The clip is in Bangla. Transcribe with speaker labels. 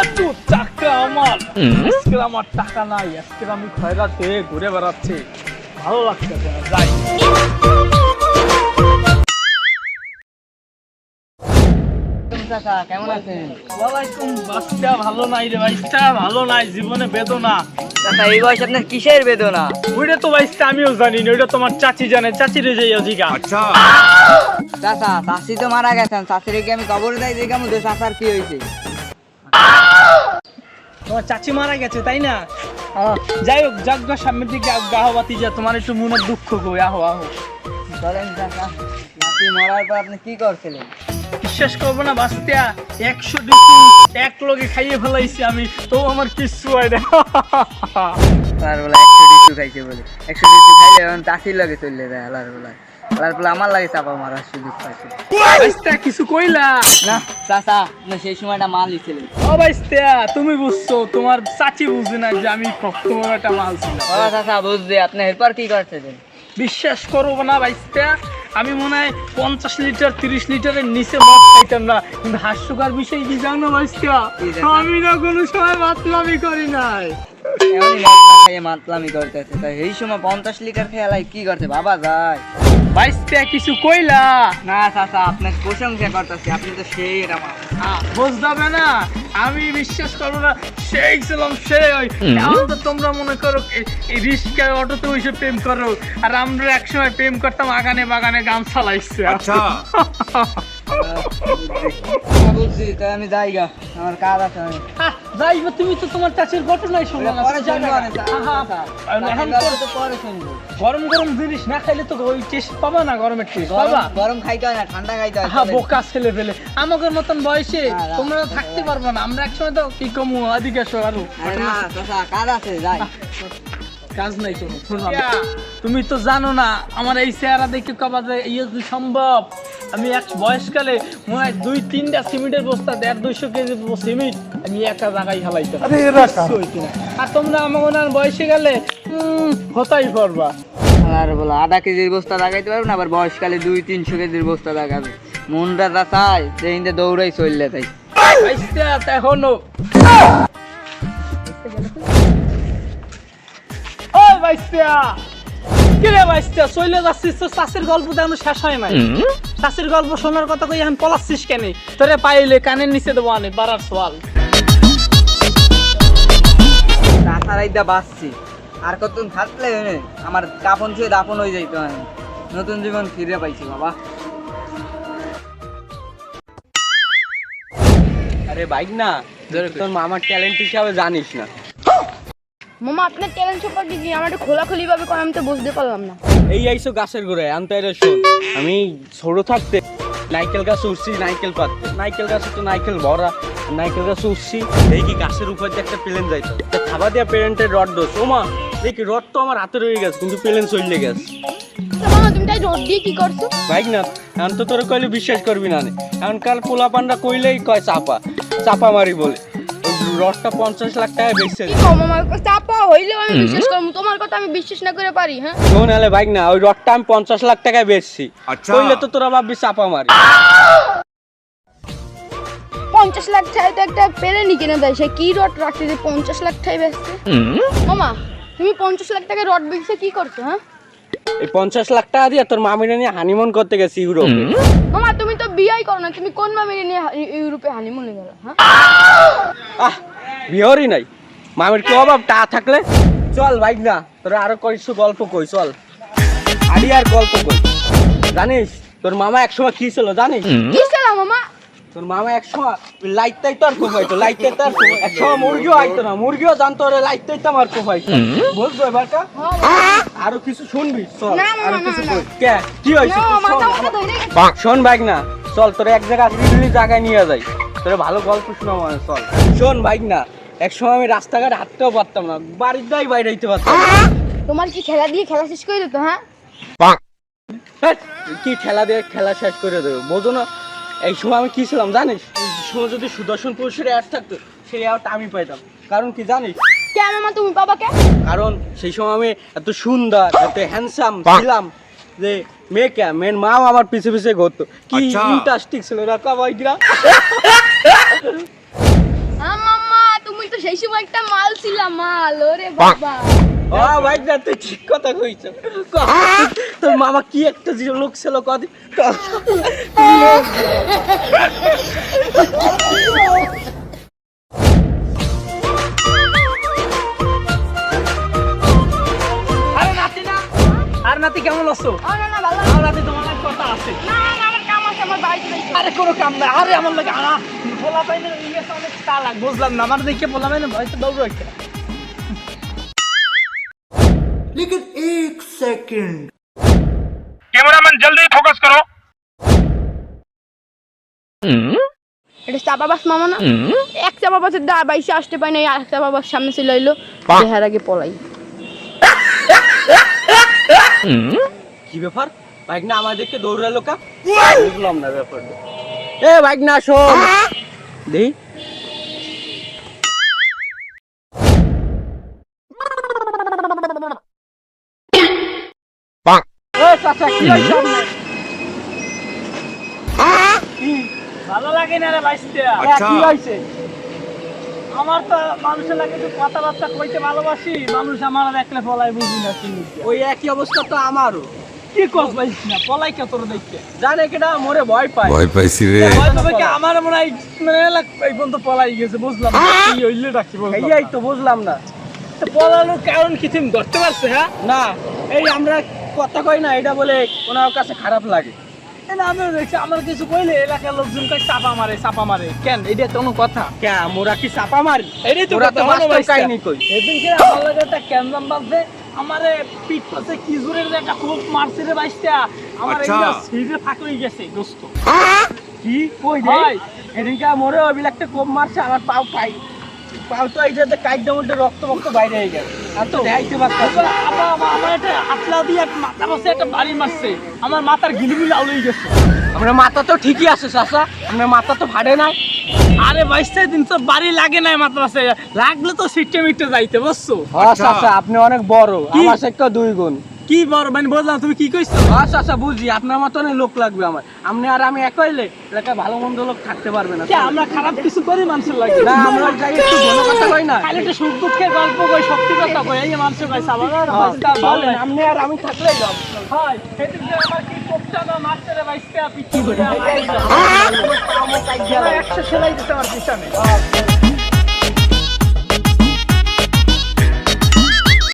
Speaker 1: এত টাকা আমার। আজকে আমার টাকা নাই আজকে আমি খয়রাতে ঘুরে বেড়াচ্ছি। ভালো লাগছে না যাই।
Speaker 2: কেমন আছেন?
Speaker 1: বাচ্চা ভালো নাই রে বাইস্তা ভালো নাই জীবনে বেদনা।
Speaker 2: চাচা এই বয়সে আপনার কিসের বেদনা?
Speaker 1: ওইটা তো বাইস্তা আমিও জানি না ওইটা তোমার চাচি জানে চাচি রে যাই অধিকা
Speaker 2: চাচা চাষি তো মারা গেছেন চাষিরে কি আমি কবর দেয় দেখে আমি চাচার কি হয়েছে?
Speaker 1: তোমার চাচি মারা গেছে তাই না? যাই হোক যাক সামনের দিকে গাহবাতি যা তোমার একটু মনের দুঃখ গো আহো আহো।
Speaker 2: চলেন চাষি মরার পর আপনি কি করছিলেন?
Speaker 1: বিশ্বাস করব না বাস্তিয়া একশো ডিসি এক লগে খাইয়ে ফেলাইছি আমি তো আমার কিচ্ছু হয় না।
Speaker 2: তার বলে একশো ডিসু খাইছে বলে। একশো ডিসু খাইলে এখন চাষির লাগে চললে যায় আলার বলে আমার লাগে চাপা মারার সুযোগ পাইছে।
Speaker 1: বাস্তিয়া কিছু কইলা?
Speaker 2: না চাচা আপনি সেই সময়টা মাল দিছিলেন
Speaker 1: ও বাস্তিয়া তুমি বুঝছ তোমার চাচি বুঝে না যে আমি কত বড় একটা মাল ছিল
Speaker 2: বাবা চাচা বুঝছি আপনি এরপর কি করছিলেন?
Speaker 1: বিশ্বাস করব না বাইস্তা আমি মনে হয় পঞ্চাশ লিটার তিরিশ লিটারের নিচে মদ খাইতাম না। কিন্তু হাস্যকর বিষয় কি জানো বাইস্তা আমি না কোনো সময় মাতলামি করি নাই।
Speaker 2: এমনই মদ না খাইয়ে মাতলামি করতেছে। তাই এই সময় পঞ্চাশ লিটার খেয়ালাই কি করছে? বাবা যায়।
Speaker 1: কিছু কইলা?
Speaker 2: না চাচা আপনার প্রশংসা করতেছি আপনি তো সেই এটা
Speaker 1: বুঝতে না। আমি বিশ্বাস করব না সেই ছিলাম সেই ওই। তো তোমরা মনে করো রিস্কায় অটোতে ওইসব প্রেম করো। আর আমরা একসময় প্রেম করতাম আগানে বাগানে গামছা চালাইছে।
Speaker 3: আচ্ছা।
Speaker 2: হ্যাঁ,
Speaker 1: গরম গরম জিনিস না খাইলে তো ওই টেস্ট পাবা না গরমের টেস্ট পাবা
Speaker 2: গরম- খাইতে হয় না ঠান্ডা খাইতে হয়
Speaker 1: হ্যাঁ বোকা ছেলে ফেলে আমাদের মতন বয়সে তোমরা থাকতে। পারব না আমরা একসময় তো কি কমু আদিকে
Speaker 2: আরও কাজ আছে যাই
Speaker 1: কাজ নাই তুমি তো জানো না, আমার এই চেহারা দেখে কবা যে ইয়ে সম্ভব আমি এক বয়সকালে মনে হয় দুই তিনটা সিমেন্টের বস্তা দেড় দুইশো কেজি সিমেন্ট আমি একা জায়গায় হালাইতাম না। আর তোমরা আমার মনে হয় বয়সে গেলে উম, হতাই পারবা
Speaker 2: আর বলো আধা কেজির বস্তা লাগাইতে পারব না আবার বয়সকালে দুই তিনশো কেজির বস্তা লাগাবে। মনটা তা চাই সেই দৌড়াই চললে তাই।
Speaker 1: এখনও। ও বাইস্তা কিরে বাইস্তা চলে যাচ্ছিস তো চাষের গল্প তো শেষ হয় নাই। চাষের গল্প শোনার কথা কই এখন পলাচ্ছিস কেন? তোরে পাইলে কানের নিচে দেবো আনে বাড়ার সোয়াল।
Speaker 2: তাছাড়াই দা বাঁচছি। আর কতক্ষণ থাকলে আমার কাপন ছুঁয়ে দাপন হয়ে যাইতো আমি নতুন জীবন ফিরে পাইছি বাবা।
Speaker 4: আরে বাইক না তোর মামার ট্যালেন্ট হিসাবে জানিস না।
Speaker 5: মামা আপনার ট্যালেন্ট সম্পর্কে কি? আমার একটু খোলাখুলি ভাবে কয় আমি তো বুঝতে পারলাম না।
Speaker 4: এই আইসো গাছের গোড়ায় আনতে শোন আমি ছোট থাকতে নাইকেল গাছ উঠছি নাইকেল পাততে নাইকেল গাছ তো নাইকেল ভরা নাইকেল গাছ উঠছি এই কি গাছের উপর দিয়ে একটা প্লেন যাইতো খাবার দিয়া প্যারেন্টের রড দোষ ও মা দেখি রড তো আমার হাতে রয়ে গেছে কিন্তু প্লেন চলে গেছে।
Speaker 5: তুমি তাই রোদ দিয়ে কি করছ?
Speaker 4: বাইক না এখন তো তোর কইলে বিশ্বাস করবি না নে। এখন কাল পোলা পান্ডা কইলেই কয় চাপা চাপা মারি বলে। রডটা পঞ্চাশ লাখ টাকা বেচছে।
Speaker 5: আমার চাপা হইলেও আমি বিশ্বাস করব। তোমার কথা আমি বিশ্বাস না করে পারি হ্যাঁ?
Speaker 4: শোন হলে বাইক না ওই রডটা আমি পঞ্চাশ লাখ টাকায় বেচছি।
Speaker 3: আচ্ছা।
Speaker 4: কইলে তো তোরা ভাববি চাপা মারি।
Speaker 5: পঞ্চাশ লাখ টাকা তো একটা পেরেনি কিনে দেয় সে কি রড রাখছে যে পঞ্চাশ লাখ টাকা বেচছে? মামা তুমি পঞ্চাশ লাখ টাকা রড বেচছে কি করছ হ্যাঁ?
Speaker 4: এই পঞ্চাশ লাখ টাকা দিয়ে তোর মামিরা নিয়ে হানিমুন করতে গেছি ইউরোপে।
Speaker 5: বিয়াই করো না তুমি কোন মামিরে নিয়ে ইউরোপে হানিমুনে গেলো হ্যাঁ?
Speaker 4: আহ বিহরই নাই। মামির কি অভাব? টা থাকলে? চল বাইক না তোরা আরও কইছু গল্প কই চল। আরি আর গল্প কই। জানিস তোর মামা একসময় কি ছিল জানিস?
Speaker 5: কি ছিল মামা?
Speaker 4: তোর মামা একসময় লাইটটাই তো আর কোপাইতো লাইটটাই তো আর কোপাইতো। একসময় মুরগিও আইতো না মুরগিও জানতো রে লাইটটাই তো আমার কোপাইতো। বুঝছ এবারটা? আরও কিছু শুনবি? চল
Speaker 5: আরও
Speaker 4: কিছু কে? কি হইছে
Speaker 5: না,
Speaker 4: শোন। বাইক না। চল তোর এক জায়গা নিরিবিলি জায়গায় নিয়ে যাই। তোর ভালো গল্প শোনাবো আমি, চল। শোন বাইক না এক সময় আমি রাস্তাঘাট হাঁটতেও পারতাম না বাড়ির দাই বাইরে হইতে পারতাম
Speaker 5: তোমার কি খেলা দিয়ে খেলা শেষ করে দিত হ্যাঁ?
Speaker 4: হ্যাট, কি খেলা দিয়ে খেলা শেষ করে দেবে? বোঝো না এই সময় আমি কি ছিলাম জানিস? সময় যদি সুদর্শন পুরুষের অ্যাড থাকতো সেই অ্যাডটা আমি পাইতাম। কারণ কি জানিস?
Speaker 5: কে মামা তুমি বাবা কে?
Speaker 4: কারণ সেই সময় আমি এত সুন্দর এত হ্যান্ডসাম ছিলাম যে মেয়েকে মেয়ের মাও আমার পিছে পিছে ঘুরতো। কি
Speaker 3: আচ্ছা।
Speaker 4: ইন্টারেস্টিং ছিল না কাবাইরা
Speaker 5: হ্যাঁ মামা সেই সময় একটা মাল ছিলাম মাল ওরে বাবা।
Speaker 4: ও ভাই না তুই ঠিক কথা কইছ। তোর মামা কি একটা যে লোক ছিল কদি
Speaker 1: আর নাতি কেমন আছো
Speaker 5: ও না না ভালো
Speaker 1: আর নাতি তোমার লাগে কথা আছে
Speaker 5: না না আমার কাম আছে আমার বাড়িতে যাইতে হবে।
Speaker 1: আরে কোনো কাম নাই আরে আমার লাগে আনা বলা পাই না ইয়ে অনেক চালাক বুঝলাম না আমার দেখে বলা পাই না ভয়তে দৌড় একটা
Speaker 3: कैमरामैन जल्दी फोकस करो
Speaker 5: এটা চাপা বাস মামা না এক চাপা বাসের দা বাইশে আসতে পাই না আর এক চাপা বাস সামনে চলে এলো দেখার আগে পলাই
Speaker 4: কি ব্যাপার? বাইক না আমার দেখে দৌড়ালো কা? বুঝলাম না ব্যাপারটা। এ বাইক না শোন। দেই?
Speaker 1: ভালো লাগে না রে বাইসতে
Speaker 4: এ, কি হইছে
Speaker 1: আমার তো মানুষের লাগে একটু কথাবার্তা কইতে ভালোবাসি মানুষ আমার দেখলে পলাই বুঝি না কি
Speaker 4: ওই একই অবস্থা তো আমারও।
Speaker 1: কি কস পাইছি না পলাই কে তোর দেখতে
Speaker 4: জানে কেটা মোরে ভয় পায়।
Speaker 6: ভয় পাইছি রে।
Speaker 1: দেখে আমার মনে হয় মানে এলাক এই পর্যন্ত পলাই গেছে বুঝলাম না, কি হইলে ডাকি বললাম
Speaker 4: এই তো বুঝলাম না।
Speaker 1: তো পলানোর কারণ কি তুমি ধরতে পারছে হ্যাঁ?
Speaker 4: না এই আমরা কথা কই না এটা বলে ওনার কাছে খারাপ লাগে।
Speaker 1: আমিও দেখছি আমার কিছু কইলে এলাকার লোকজন কই চাপা মারে চাপা মারে। কেন? এটা কোনো কথা।
Speaker 4: কে মোরা কি চাপা মারি?
Speaker 1: এটাই তো কথা বাইসটা।
Speaker 4: কাহিনী কই।
Speaker 1: আমার লাগে একটা আমারে পিঠ পাশে কি জোরের যে একটা খুব মারছে রে বাইসটা আমার এইটা সিরে ফাঁক গেছে দোস্ত।
Speaker 4: কি? কই
Speaker 1: হয়।
Speaker 4: এদিনকে মোরে ওই একটা কোপ মারছে আমার পাও পাই। পাও তো মধ্যে রক্ত রক্ত বাইরে হয়ে আর তো দেখাইতে
Speaker 1: আমার- আমার একটা হাতলা দিয়ে মাথা বসে একটা বাড়ি মারছে। আমার মাথার আউলেই গেছে।
Speaker 4: আমরা মাথা তো ঠিকই আছে চাচা। আমরা মাথা তো ফাটে না
Speaker 1: আরে বাইশটা দিন তো বাড়ি লাগে নাই মাত্র আছে লাগলে তো সিটে মিটে যাইতে বুঝছ?
Speaker 4: চাচা আপনি অনেক বড়? আমার থেকে দুই গুণ।
Speaker 1: কি বড় মানে বললাম তুমি কি কইছো
Speaker 4: হ্যাঁ চাচা বুঝি আপনার মতনই লোক লাগবে আমার আপনি আর আমি এক হইলে এলাকায় ভালো মন্দ লোক থাকতে পারবে না
Speaker 1: আমরা খারাপ কিছু করি মানুষের লাগে
Speaker 4: না আমরা যাই একটু ঘন কথা কই না
Speaker 1: খালি একটা সুখ দুঃখের গল্প কই সত্যি কথা কই এই মানুষের আর
Speaker 4: হ্যাঁ,
Speaker 1: ভালো
Speaker 4: বলেন, আপনি আর আমি থাকলেই যাও
Speaker 1: হয় সেদিন যে আমার কি কোপটা না মারছে রে বাইশটা পিচ্ছি করে একশো সেলাই দিতে আমার পিছনে